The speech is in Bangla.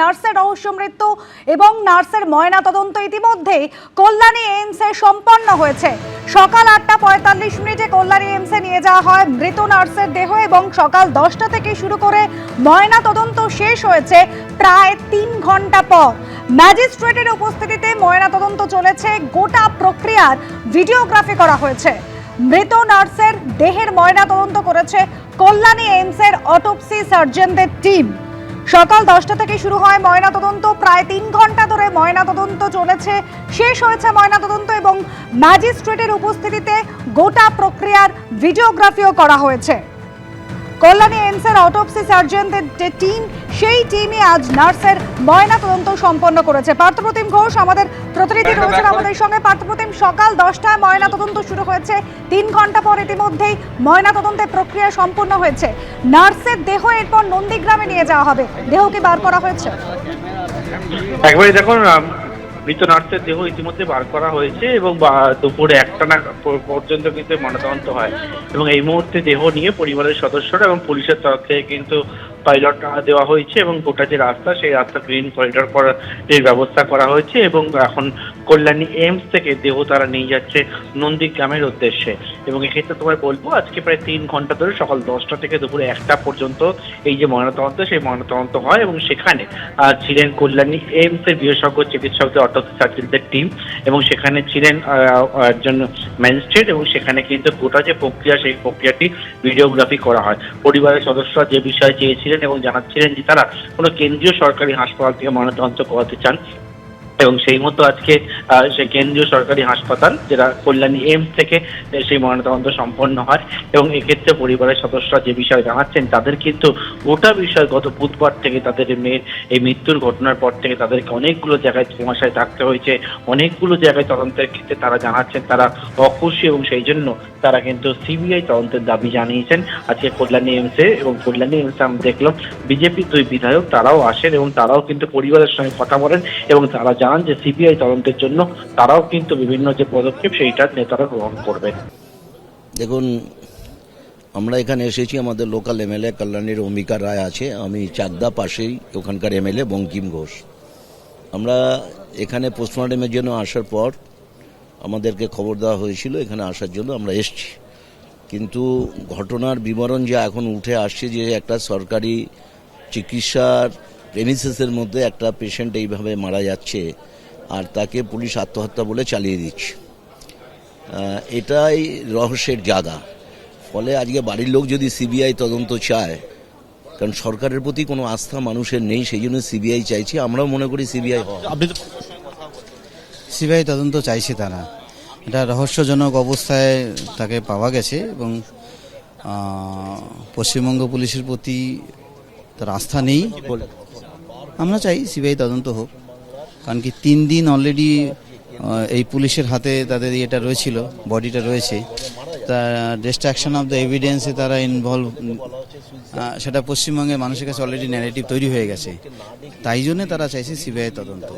নার্সের রহস্য মৃত্যু এবং নার্সের ময়না তদন্ত ইতিমধ্যেই কল্যাণী এইমসে সম্পন্ন হয়েছে। সকাল আটটা পঁয়তাল্লিশ মিনিটে কল্যাণী এইমসে নিয়ে যাওয়া হয়। মৃত নার্সের দেহ এবং সকাল দশটা থেকে শুরু করে ময়না তদন্ত শেষ হয়েছে প্রায় তিন ঘণ্টা পর। ম্যাজিস্ট্রেটের উপস্থিতিতে ময়না তদন্ত চলেছে। গোটা প্রক্রিয়ার ভিডিওগ্রাফি করা হয়েছে। মৃত নার্সের দেহের ময়না তদন্ত করেছে কল্যাণী এইমসের অটোপসি সার্জনদের টিম। সকাল দশটা থেকে শুরু হয় ময়না তদন্ত প্রায় তিন ঘণ্টা ধরে ময়নাতদন্ত চলেছে। শেষ হয়েছে ময়না তদন্ত এবং ম্যাজিস্ট্রেটের উপস্থিতিতে গোটা প্রক্রিয়ার ভিডিওগ্রাফিও করা হয়েছে। কল্যাণী এমসের অটোপসি সার্জনদের যে টিম সেই টিমই আজ নার্সের ময়না তদন্ত সম্পন্ন করেছে। পার্থপ্রতিম ঘোষ আমাদের প্রতিনিধি রয়েছেন আমাদের সঙ্গে। পার্থপ্রতিম সকাল দশটায় ময়না তদন্ত শুরু হয়েছে। তিন ঘণ্টা পর ইতিমধ্যেই ময়না তদন্তের প্রক্রিয়া সম্পূর্ণ হয়েছে। নার্সের দেহ এরপর নন্দীগ্রামে নিয়ে যাওয়া হবে। দেহ কি বার করা হয়েছে। একবারে দেখুন মৃত নার্সের দেহ ইতিমধ্যে বার করা হয়েছে এবং দুপুরে একটা না পর্যন্ত কিন্তু ময়নাতদন্ত হয়। এবং এই মুহূর্তে দেহ নিয়ে পরিবারের সদস্যরা এবং পুলিশের তরফ থেকে কিন্তু পাইলট দেওয়া হয়েছে এবং গোটা যে রাস্তা, সেই রাস্তা গ্রিন করিডোর করার ব্যবস্থা করা হয়েছে এবং এখন কল্যাণী এইমস থেকে দেহ তারা নিয়ে যাচ্ছে নন্দীগ্রামের উদ্দেশ্যে। এবং এক্ষেত্রে তোমায় বলব, আজকে প্রায় তিন ঘণ্টা ধরে সকাল দশটা থেকে দুপুরে একটা পর্যন্ত এই যে ময়নাতদন্ত, সেই ময়নাতদন্ত হয় এবং সেখানে ছিলেন কল্যাণী এইমস এর বিশেষজ্ঞ চিকিৎসকদের অটোপসি সার্জনদের টিম এবং সেখানে ছিলেন একজন ম্যাজিস্ট্রেট এবং সেখানে কিন্তু গোটা যে প্রক্রিয়া, সেই প্রক্রিয়াটি ভিডিওগ্রাফি করা হয়। পরিবারের সদস্যরা যে বিষয়ে চেয়েছিলেন এবং জানাচ্ছিলেন যে তারা কোনো কেন্দ্রীয় সরকারি হাসপাতাল থেকে ময়নাতদন্ত করাতে চান। এবং সেই মতো আজকে সেই কেন্দ্রীয় সরকারি হাসপাতাল, যেটা কল্যাণী এইমস থেকে সেই ময়নাতদন্ত সম্পন্ন হয় এবং এক্ষেত্রে পরিবারের সদস্যরা যে বিষয়ে জানাচ্ছেন, তাদের কিন্তু গোটা বিষয় গত বুধবার থেকে তাদের মেয়ের এই মৃত্যুর ঘটনার পর থেকে তাদেরকে অনেকগুলো জায়গায় ধোঁয়াশায় থাকতে হয়েছে, অনেকগুলো জায়গায় তদন্তের ক্ষেত্রে তারা জানাচ্ছেন, তারা অখুশি এবং সেই জন্য তারা কিন্তু সিবিআই তদন্তের দাবি জানিয়েছেন। আজকে কল্যাণী এইমসে এবং কল্যাণী এইমসে আমরা দেখলাম বিজেপির দুই বিধায়ক, তারাও আসেন এবং তারাও কিন্তু পরিবারের সঙ্গে কথা বলেন এবং তারা জানান যে সিবিআই তদন্তের জন্য, তারাও কিন্তু বিভিন্ন যে পদক্ষেপ, সেইটা নেতারা গ্রহণ করবেন। দেখুন, আমরা এখানে এসেছি, আমাদের লোকাল এমএলএ কল্যাণীর অম্বিকা রায় আছে, আমি চাকদা পাশেই ওখানকার এমএলএ বঙ্কিম ঘোষ। আমরা এখানে পোস্টমর্টমের জন্য আসার পর আমাদেরকে খবর দেওয়া হয়েছিল, এখানে আসার জন্য আমরা এসছি। কিন্তু ঘটনার বিবরণ যা এখন উঠে আসছে যে একটা সরকারি চিকিৎসার প্রেমিসেসের মধ্যে একটা পেশেন্ট এইভাবে মারা যাচ্ছে আর তাকে পুলিশ আত্মহত্যা বলে চালিয়ে দিচ্ছে। এটাই রহস্যের জায়গা। ফলে আজকে বাড়ির লোক যদি সিবিআই তদন্ত চায় কারণ সরকারের প্রতি কোনো আস্থা মানুষের নেই সেই জন্য সিবিআই চাইছে। আমরাও মনে করি সিবিআই আপনি সিবিআই তদন্ত চাইছে তারা। এটা রহস্যজনক অবস্থায় তাকে পাওয়া গেছে এবং পশ্চিমবঙ্গ পুলিশের প্রতি তার আস্থা নেই। আমরা চাই সিবিআই তদন্ত হোক। কারণ কি তিন দিন অলরেডি এই পুলিশের হাতে তাদের ইয়েটা রয়েছিল, বডিটা রয়েছে। তা ডিস্ট্রাকশন অফ দ্য এভিডেন্সে তারা ইনভলভ সেটা পশ্চিমবঙ্গের মানুষের কাছে অলরেডি ন্যারেটিভ তৈরি হয়ে গেছে। তাই জন্য তারা চাইছে সিবিআই তদন্ত